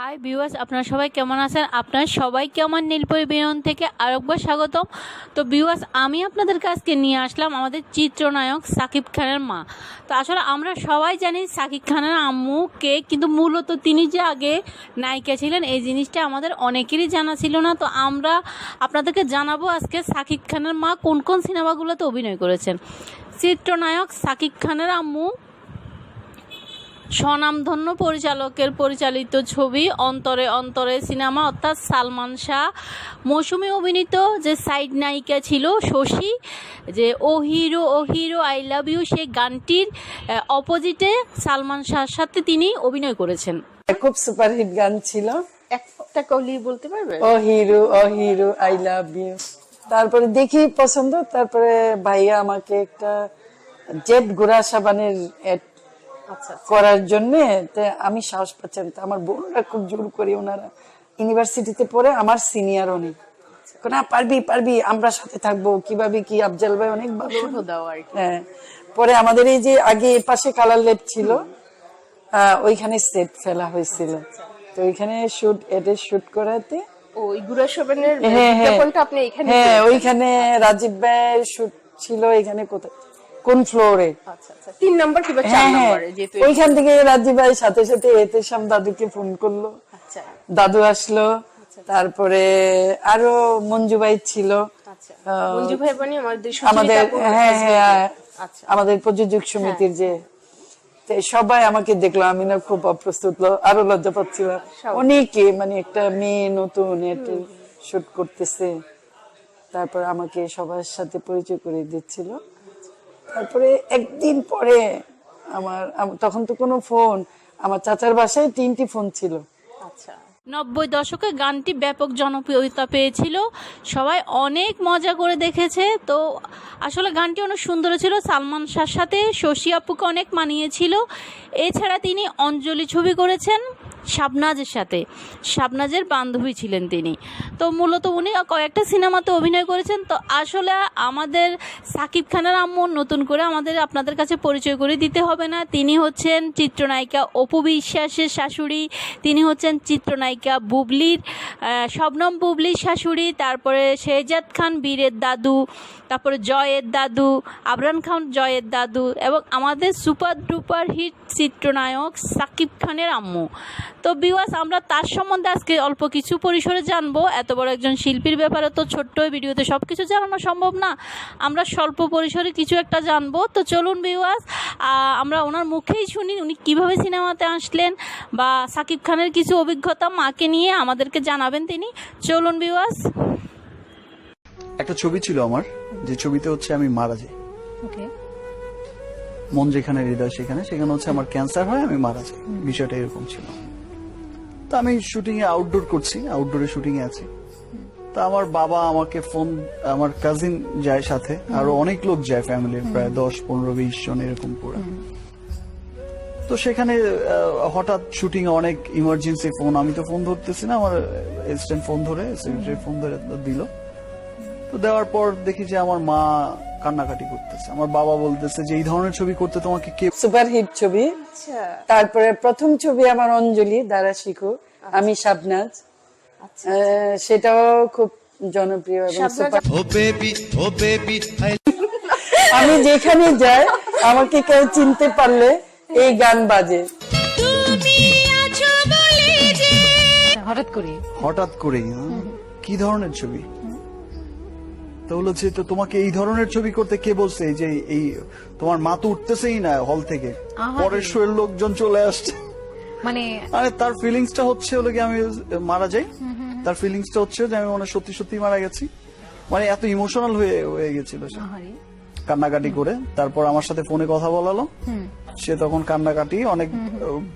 Hi viewers আপনারা সবাই কেমন আছেন? আপনার সবাইকে আমার নীলপরি বিনোদন থেকে আরেকবার স্বাগতম। তো ভিউয়ার্স আমি আপনাদের কাছকে নিয়ে আসলাম আমাদের চিত্রনায়ক সাকিব খানের মা। তো আসলে আমরা সবাই জানি সাকিব খানের আম্মু, কে, কিন্তু মূলত তিনি যে আগে নায়িকা ছিলেন, এই জিনিসটা আমাদের অনেকেরই জানা ছিল না। তো আমরা আপনাদেরকে জানাব আজকে সাকিব খানের মা কোন কোন সিনেমাগুলোতে অভিনয় করেছেন। চিত্রনায়ক সাকিব খানের আম্মু স্বনামধন্য পরিচালকের পরিচালিত ছবি অন্তরে অন্তরে সিনেমা অর্থাৎ সালমান শাহ। মৌসুমী অভিনীত যে সাইড নায়িকা ছিল শশী যে ও hero oh hero I love you সেই গানটির অপোজিটে সালমান শাহর সাথে তিনি অভিনয় করেছেন। খুব সুপারহিট গান ছিল। একটা কলি বলতে পারবে? ও hero O hero I love you. তারপরে দেখি পছন্দ তারপরে ভাইয়া আমাকে একটা জেট গোড়া সাবানের আচ্ছা করার জন্য আমি সাহস পাচ্ছেন তো আমার বোনরা খুব জোর করি ওনারা ইউনিভার্সিটিতে পড়ে আমার সিনিয়র অনেক না পারবি পারবি আমরা সাথে থাকব কীভাবে কি আফজাল ভাই অনেক ভালো। দাও আর হ্যাঁ পরে আমাদের এই যে আগে পাশে কালার লেপ ছিল ওইখানে সেট ফেলা হয়েছিল। তো ওইখানে শুট এটে শুট করাতে ওই গুড়া শোভনের হ্যাঁ হ্যাঁ। বিজ্ঞাপনটা আপনি এখানে হ্যাঁ ওইখানে রাজীব ভাইয়ের শুট ছিল এখানে কোথায়? কোন ফ্লোরে আচ্ছা আচ্ছা তিন নম্বর কিংবা চার হ্যাঁ হ্যাঁ। নম্বরে যেহেতু ওইখান থেকে রাজীব ভাই সাথে সাথে এতে সাম দাদুকে ফোন করল। আচ্ছা। দাদু আসলো। তারপরে আরও মঞ্জু ভাই ছিল। মঞ্জু ভাই বানি আমাদের আমাদের হ্যাঁ হ্যাঁ আচ্ছা। আমাদের প্রযোজক সমিতির যে সবাই আমাকে দেখল। আমি না খুব অপ্রস্তুত আরও লজ্জা পাচ্ছিলাম অনেকে মানে একটা মেয়ে নতুন একটু শুট করতেছে। তারপর আমাকে সবার সাথে পরিচয় করে দিচ্ছিল। তারপরে একদিন পরে আমার তখন তো কোনো ফোন, আমার চাচার বাসায় তিনটি ফোন ছিল। আচ্ছা। নব্বই দশকে গানটি ব্যাপক জনপ্রিয়তা পেয়েছিল। সবাই অনেক মজা করে দেখেছে। তো আসলে গানটি অনেক সুন্দর ছিল। সালমান শাহর সাথে শশী আপুকে অনেক মানিয়েছিল। এছাড়া তিনি অঞ্জলি ছবি করেছেন। শাবনাজের সাথে। শাবনাজের বান্ধবী ছিলেন তিনি। তো মূলত উনি কয়েকটা সিনেমাতে অভিনয় করেছেন। তো আসলে আমাদের সাকিব খানের আম্মু নতুন করে আমাদের, আপনাদের কাছে পরিচয় করে দিতে হবে না। তিনি হচ্ছেন চিত্রনায়িকা অপু বিশ্বাসের শাশুড়ি। তিনি হচ্ছেন চিত্রনায়িকা বুবলির শবনম বুবলির শাশুড়ি। তারপরে শেহজাদ খান, বীরের দাদু। তারপরে জয়ের দাদু, আবরান খান, জয়ের দাদু। এবং আমাদের সুপার ডুপার হিট চিত্রনায়ক সাকিব খানের আম্মু। তো বিওয়াস আমরা তার সম্বন্ধে আজকে অল্প কিছু পরিসরে জানব। এত বড় একজন শিল্পীর ব্যাপারে তো ছোট্ট ভিডিওতে সব কিছু জানানো সম্ভব না। আমরা স্বল্প পরিসরে কিছু একটা জানব। তো চলুন বিওয়াস আমরা ওনার মুখেই শুনি উনি কীভাবে সিনেমাতে আসলেন বা সাকিব খানের কিছু অভিজ্ঞতা মাকে নিয়ে আমাদেরকে জানাবেন তিনি। চলুন বিওয়াস একটা ছবি ছিল আমার যে ছবিতে হচ্ছে আমি মারা যাই। ওকে মন যেখানে হৃদয় সেখানে সেখানে হচ্ছে আমার ক্যান্সার হয় আমি মারা যাই। বিষয়টা এরকম ছিল। তো আমি শুটিং এ আউটডোর করছি আউটডোরে শুটিং এ আছি। তা আমার বাবা আমাকে ফোন আমার কাজিন যায় সাথে আরও অনেক লোক যায় ফ্যামিলির প্রায় দশ পনেরো বিশ জন এরকম করে। তো সেখানে হঠাৎ শুটিং অনেক ইমার্জেন্সি ফোন আমি তো ফোন ধরতেছি না আমার এসিস্ট্যান্ট ফোন ধরে সেক্রেটারি ফোন ধরে দিল। তো দেওয়ার পর দেখি যে আমার মা কান্নাকাটি করতেছে। আমার বাবা বলতেছে যে এই ধরনের ছবি করতে তোমাকে কে সুপারহিট ছবি। আচ্ছা। তারপরে প্রথম ছবি আমার অঞ্জলি দ্বারা শিখো আমি শাবনাজ। আচ্ছা আহ, সেটাও খুব জনপ্রিয় এবং আমি যেখানে যাই আমাকে কেউ চিনতে পারলে এই গান বাজে। হঠাৎ করে হঠাৎ করেই হ্যাঁ? কি ধরনের ছবি? তো যে তো তোমাকে এই ধরনের ছবি করতে কে বলছে? এই যে এই তোমার মা তো উঠতেছেই না হল থেকে। পরের শোয়ের লোকজন চলে আসছে। মানে আরে তার ফিলিংসটা হচ্ছে হলো কি আমি মারা যাই। তার ফিলিংসটা হচ্ছে যে আমি মনে সত্যি সত্যি মারা গেছি। মানে এত ইমোশনাল হয়ে হয়ে গেছিল সে। কান্নাকাটি করে তারপর আমার সাথে ফোনে কথা বলালো। সে তখন কান্নাকাটি অনেক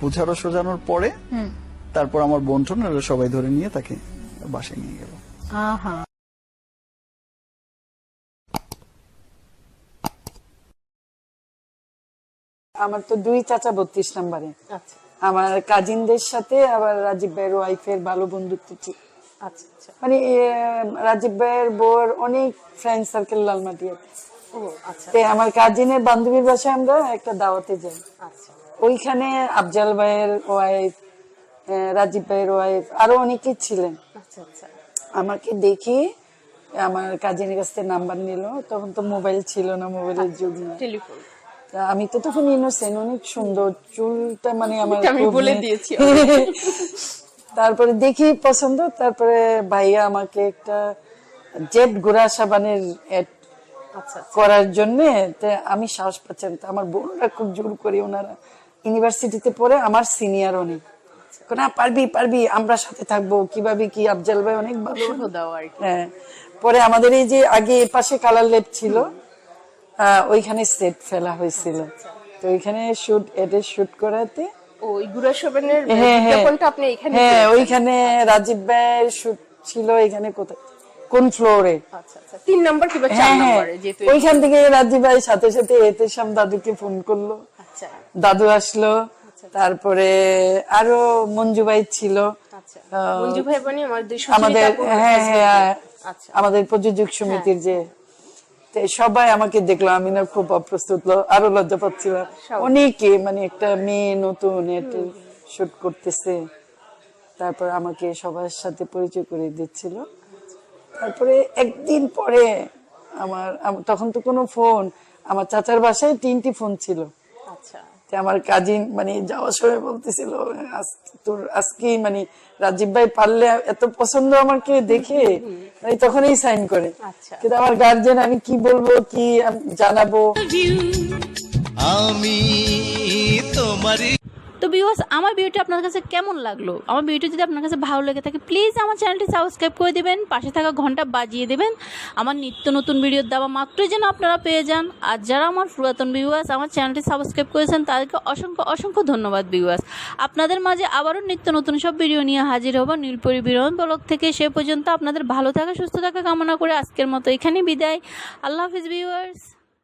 বুঝারো সোজানোর পরে তারপর আমার বোন টোন এরা সবাই ধরে নিয়ে তাকে বাসায় নিয়ে গেল। আমার তো দুই চাচা বত্রিশ নাম্বারে। আচ্ছা। আমার কাজিনদের সাথে আবার রাজীব ভাইয়ের ওয়াইফের ভালো বন্ধুত্ব ছিল। আচ্ছা আচ্ছা। মানে রাজীব ভাইয়ের বউর অনেক ফ্রেন্ড সার্কেল আচ্ছা। আমার কাজিনের বান্ধবীর বাসায় আমরা একটা দাওয়াতে যাই। আচ্ছা। ওইখানে আফজাল ভাইয়ের ওয়াইফ রাজীব ভাইয়ের ওয়াইফ আরও অনেকেই ছিলেন। আচ্ছা আচ্ছা। আমাকে দেখে আমার কাজিনের কাছ থেকে নাম্বার নিল। তখন তো মোবাইল ছিল না মোবাইলের যুগ না টেলিফোন আমি তো তখন ইনোসেন্ট অনেক সুন্দর চুলটা মানে আমার আমি বলে দিয়েছি। তারপরে দেখি পছন্দ তারপরে ভাইয়া আমাকে একটা জেট ঘোড়া সাবানের আচ্ছা করার জন্য আমি সাহস পাচ্ছেন আমার বোনরা খুব জোর করে ওনারা ইউনিভার্সিটিতে পড়ে আমার সিনিয়র অনেক। না পারবি পারবি আমরা সাথে থাকব কীভাবে কি আফজাল ভাই অনেক ভালো। দাও আর হ্যাঁ পরে আমাদের এই যে আগে পাশে কালার লেপ ছিল ওইখানে সেট ফেলা হয়েছিল। তো ওইখানে শুট এটে শুট করাতে হ্যাঁ হ্যাঁ। বিজ্ঞাপনটা আপনি এখানে হ্যাঁ ওইখানে রাজীব ভাইয়ের শুট ছিল এখানে কোথায়? কোন ফ্লোরে আচ্ছা আচ্ছা। তিন নাম্বার কিংবা চার হ্যাঁ নম্বরে ওইখান থেকে রাজীব ভাই সাথে সাথে এতেশাম দাদুকে ফোন করল। আচ্ছা। দাদু আসলো। তারপরে আরও মঞ্জু ভাই ছিল। আচ্ছা। বানি আমাদের হ্যাঁ হ্যাঁ। আচ্ছা। আমাদের প্রযোজক সমিতির যে সবাই আমাকে দেখল আমি না খুব অপ্রস্তুত আরও লজ্জা পাচ্ছিলাম। অনেকে মানে একটা মেয়ে নতুন শুট করতেছে। তারপর আমাকে সবার সাথে পরিচয় করে দিচ্ছিল। তারপরে একদিন পরে আমার তখন তো কোনো ফোন আমার চাচার বাসায় তিনটি ফোন ছিল। আচ্ছা। আমার কাজিন মানে যাওয়ার সময় বলতেছিল আজ- তোর আজকেই মানে রাজীব ভাই পারলে এত পছন্দ আমাকে দেখে? মানে তখনই সাইন করে। আচ্ছা। কিন্তু আমার গার্জেন আমি কি বলব কি জানাব? আমি আমার ভিডিওটি আপনার কাছে কেমন লাগল? আমার ভিডিওটি যদি আপনার কাছে ভালো লেগে থাকে প্লিজ আমার চ্যানেলটি সাবস্ক্রাইব করে দেবেন, পাশে থাকা ঘণ্টা বাজিয়ে দেবেন। আমার নিত্য নতুন ভিডিওর দেওয়া মাত্রই যেন আপনারা পেয়ে যান। আর যারা আমার পুরাতন ভিউয়ার্স আমার চ্যানেলটি সাবস্ক্রাইব করেছেন, তাদেরকে অসংখ্য অসংখ্য ধন্যবাদ ভিউয়ার্স আপনাদের মাঝে আবারও নিত্য নতুন সব ভিডিও নিয়ে হাজির হব নীলপরি বিরমণ ব্লগ থেকে। সে পর্যন্ত আপনাদের ভালো থাকা, সুস্থ থাকা কামনা করে আজকের মতো এখানেই বিদায়। আল্লাহ হাফিজ ভিউয়ার্স